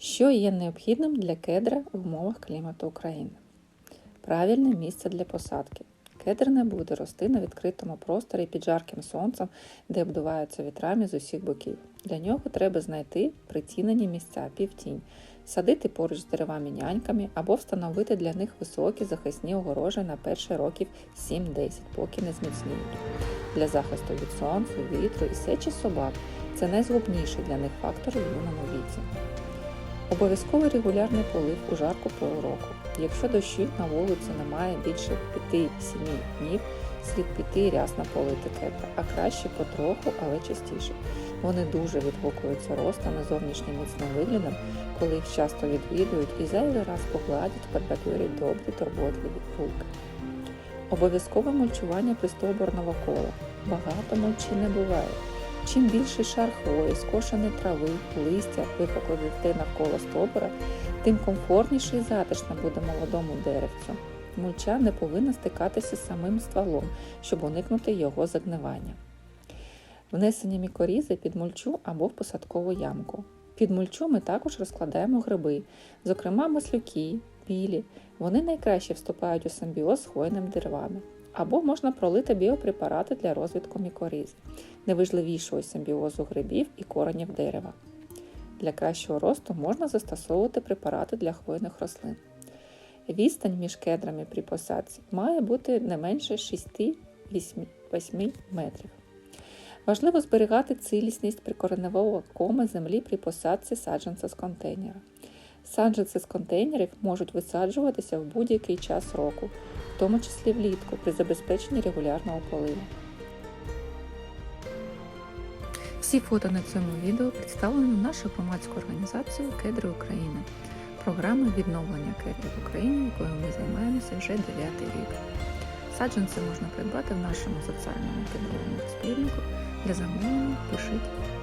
Що є необхідним для кедра в умовах клімату України? Правильне місце для посадки. Кедр не буде рости на відкритому просторі під жарким сонцем, де обдуваються вітрами з усіх боків. Для нього треба знайти прицінені місця півтінь, садити поруч з деревами няньками або встановити для них високі захисні огорожі на перші років 7-10, поки не зміцніють. Для захисту від сонця, вітру і сечі собак це найзгубніший для них фактор в юному віці. Обов'язково регулярний полив у жарку пору року. Якщо дощів на вулиці немає більше 5-7 днів, слід піти і рясно полити кедра, а краще потроху, але частіше. Вони дуже відгукуються ростом і зовнішнім міцним виглядом, коли їх часто відвідують і зайвий раз погладять, подбадьорять добрі турботливі руки. Обов'язкове мульчування пристовбурного кола. Багато мульчі не буває. Чим більший шар хвої, скошеної трави, листя ви покладете навколо стовбура, тим комфортніше і затишно буде молодому деревцю. Мульча не повинна стикатися з самим стволом, щоб уникнути його загнивання. Внесення мікорізи під мульчу або в посадкову ямку. Під мульчу ми також розкладаємо гриби, зокрема маслюки, білі. Вони найкраще вступають у симбіоз з хвойними деревами. Або можна пролити біопрепарати для розвитку мікорізи, найважливішого симбіозу грибів і коренів дерева. Для кращого росту можна застосовувати препарати для хвойних рослин. Відстань між кедрами при посадці має бути не менше 6-8 метрів. Важливо зберігати цілісність прикореневого кома землі при посадці саджанця з контейнера. Саджанці з контейнерів можуть висаджуватися в будь-який час року, в тому числі влітку при забезпеченні регулярного поливу. Всі фото на цьому відео представлені нашою громадською організацією Кедри України, програми відновлення кедрів в Україні, якою ми займаємося вже 9 рік. Саджанці можна придбати в нашому соціальному кедровому спільнику. Для замовлення пишіть